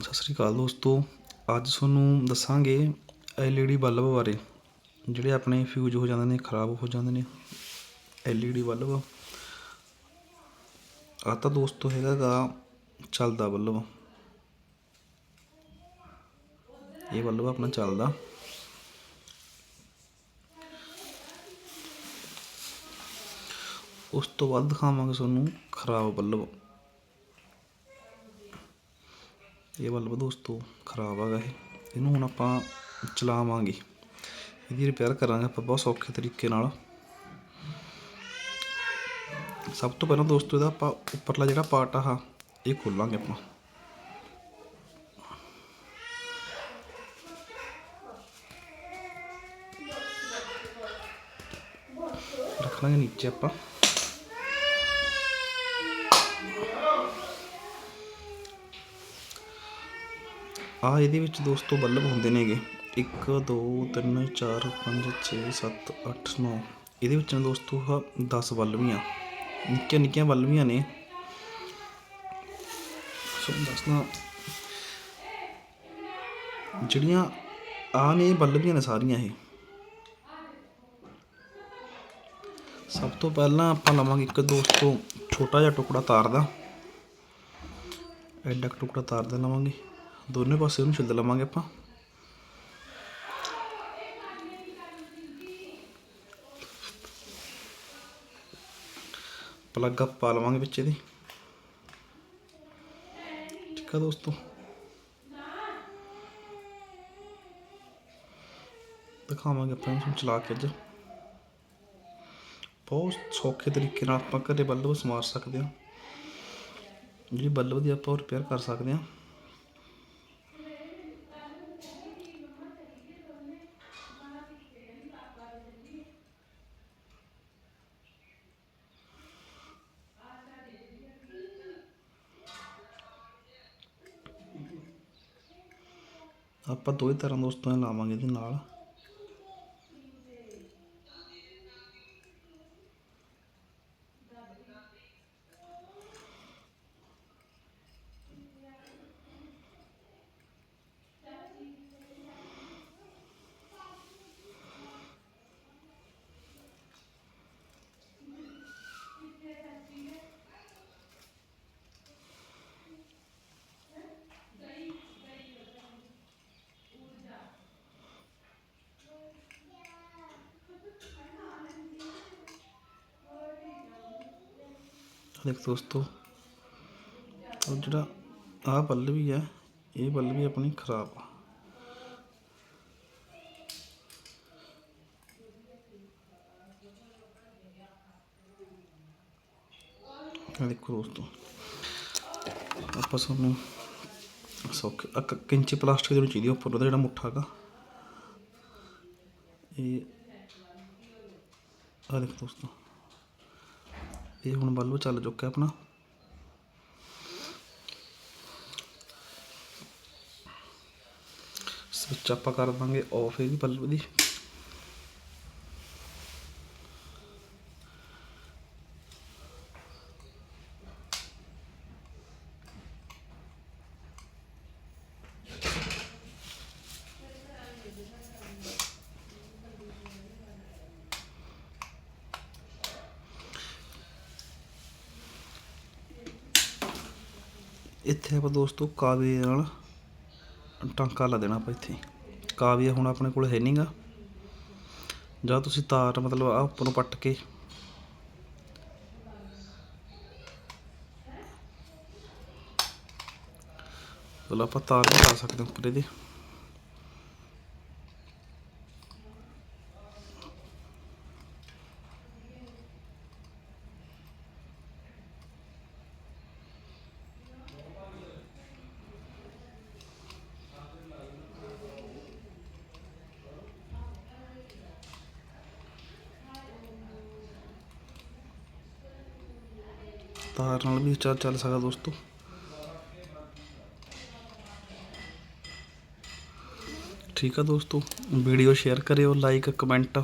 ਸਤਿ ਸ੍ਰੀ ਅਕਾਲ ਦੋਸਤੋ। ਅੱਜ ਤੁਹਾਨੂੰ ਦੱਸਾਂਗੇ LED ਬਲਬ ਬਾਰੇ। ਜਿਹੜੇ ਆਪਣੇ ਫਿਊਜ਼ ਹੋ ਜਾਂਦੇ ਨੇ, ਖਰਾਬ ਹੋ ਜਾਂਦੇ ਨੇ LED ਬਲਬ। ਆ ਤਾਂ ਦੋਸਤੋ ਹੈਗਾ ਗਾ ਚੱਲਦਾ ਬਲਬ। ਇਹ ਬਲਬ ਆਪਣਾ ਚੱਲਦਾ। ਉਸ ਤੋਂ ਬਾਅਦ ਦਿਖਾਵਾਂਗੇ ਤੁਹਾਨੂੰ ਖਰਾਬ ਬਲਬ। ਇਹ ਬਲਬ ਦੋਸਤੋ, ਖਰਾਬ ਹੈਗਾ ਇਹ ਇਹਨੂੰ ਹੁਣ ਆਪਾਂ ਚਲਾਵਾਂਗੇ। ਇਹਦੀ ਰਿਪੇਅਰ ਕਰਾਂਗੇ ਆਪਾਂ ਬਹੁਤ ਸੌਖੇ ਤਰੀਕੇ ਨਾਲ। ਸਭ ਤੋਂ ਪਹਿਲਾਂ ਦੋਸਤੋ, ਇਹਦਾ ਆਪਾਂ ਉੱਪਰਲਾ ਜਿਹੜਾ ਪਾਰਟ ਆ ਇਹ ਖੋਲਾਂਗੇ ਆਪਾਂ। ਰੱਖ ਲਾਂਗੇ ਨੀਚੇ ਆਪਾਂ। ਆ ਇਹਦੇ ਵਿੱਚ ਦੋਸਤੋ ਬੱਲਬ ਹੁੰਦੇ ਨੇਗੇ। 1 2 3 4 5 6 7 8 9 ਇਹਦੇ ਵਿੱਚ ਨੇ ਦੋਸਤੋ ਆ 10 ਬੱਲਬੀਆਂ। ਨਿੱਕੀਆਂ ਨਿੱਕੀਆਂ ਬੱਲਬੀਆਂ ਨੇ। ਸੋ ਦੱਸਣਾ ਜਿਹੜੀਆਂ ਆ ਨੇ ਇਹ ਬੱਲਬੀਆਂ ਨੇ ਸਾਰੀਆਂ ਇਹ। ਸਭ ਤੋਂ ਪਹਿਲਾਂ ਆਪਾਂ ਲਵਾਂਗੇ ਇੱਕ ਦੋਸਤੋ ਛੋਟਾ ਜਿਹਾ ਟੁਕੜਾ ਤਾਰ ਦਾ। ਐਡਾ ਟੁਕੜਾ ਤਾਰ ਦਾ ਲਵਾਂਗੇ। ਦੋਨੇ ਪਾਸੇ ਉਹਨੂੰ ਛਿੱਲ ਲਵਾਂਗੇ ਆਪਾਂ। ਪਲੱਗ ਪਾ ਲਵਾਂਗੇ ਵਿੱਚ ਇਹਦੇ। ਠੀਕ ਆ ਦੋਸਤੋ। ਦਿਖਾਵਾਂਗੇ ਆਪਾਂ ਇਹਨੂੰ ਚਲਾ ਕੇ ਅੱਜ। ਬਹੁਤ ਸੌਖੇ ਤਰੀਕੇ ਨਾਲ ਆਪਾਂ ਘਰੇ ਬੱਲਬ ਸਮਾਰ ਸਕਦੇ ਹਾਂ। ਜਿਹੜੀ ਬੱਲਬ ਦੀ ਆਪਾਂ ਰਿਪੇਅਰ ਕਰ ਸਕਦੇ ਹਾਂ। ਆਪਾਂ ਦੋਵੇਂ ਤਰ੍ਹਾਂ ਦੋਸਤੋ ਇਹ ਲਾਵਾਂਗੇ ਇਹਦੇ ਨਾਲ। ਦੇਖ ਦੋਸਤੋ ਉਹ ਜਿਹੜਾ ਆਹ ਬੱਲਬ ਵੀ ਹੈ, ਇਹ ਬੱਲਬ ਵੀ ਆਪਣੀ ਖਰਾਬ ਆ। ਆਹ ਦੇਖੋ ਦੋਸਤੋ, ਆਪਾਂ ਸਾਨੂੰ ਸੌਖ, ਇੱਕ ਕਿੰਚੀ ਪਲਾਸਟਿਕ ਦੀ ਚਾਹੀਦੀ ਉੱਪਰ ਉਹਦਾ ਜਿਹੜਾ ਮੁੱਠਾ ਹੈਗਾ, ਇਹ ਆਹ ਦੇਖੋ ਦੋਸਤੋ। ਇਹ ਹੁਣ ਬੱਲੂ ਚੱਲ ਚੁੱਕਾ ਆਪਣਾ। ਸਵਿਚ ਆਪਾਂ ਕਰ ਦਾਂਗੇ ਆਫ ਇਹਦੀ ਬੱਲਬ ਦੀ। ਇੱਥੇ ਆਪਾਂ ਦੋਸਤੋ ਕਾਵੇ ਨਾਲ ਟਾਂਕਾ ਲਾ ਦੇਣਾ ਆਪਾਂ ਇੱਥੇ। ਕਾਵੀਆ ਹੁਣ ਆਪਣੇ ਕੋਲ ਹੈ ਨਹੀਂਗਾ ਜਾਂ ਤੁਸੀਂ ਤਾਰ ਮਤਲਬ ਆ ਨੂੰ ਪੱਟ ਕੇ। ਮਤਲਬ ਆਪਾਂ ਤਾਰ ਲਾ ਸਕਦੇ ਹਾਂ ਉੱਪਰ ਇਹਦੇ। ਤਾਰ ਨਾਲ ਵੀ ਚੱਲ ਚੱਲ ਸਕਦਾ ਦੋਸਤੋ। ਠੀਕ ਆ ਦੋਸਤੋ ਵੀਡੀਓ ਸ਼ੇਅਰ ਕਰਿਓ ਲਾਈਕ ਕਮੈਂਟ